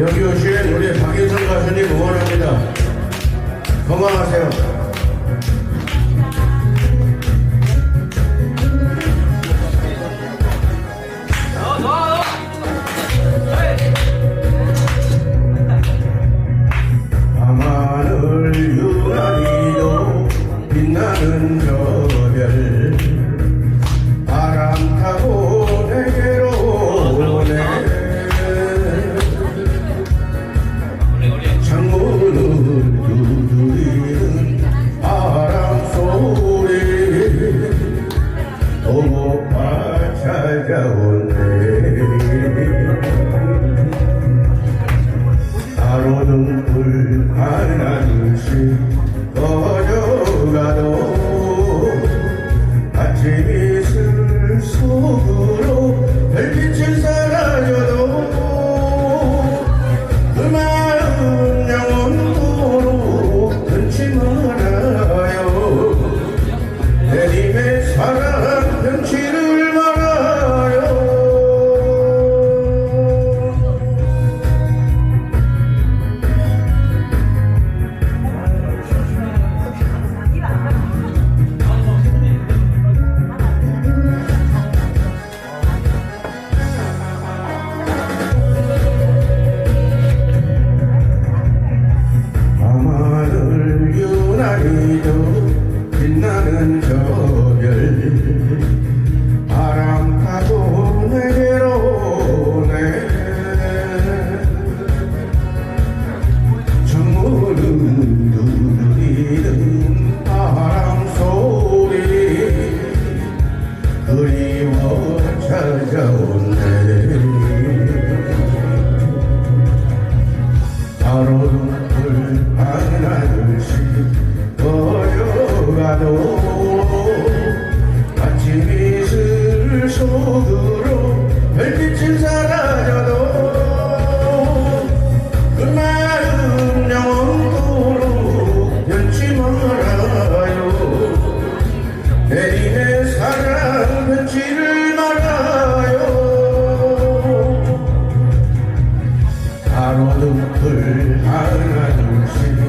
여기 오신 우리 박윤성 가수님 응원합니다. 건강하세요. 차가운 배 하루는 불안한 시 가도 같이 술 속으로 별빛이 사라져도 그 마음 영원토록 변치 말아요. 내인의 사랑 변치를 말아요. 하루 둘 하루 둘씩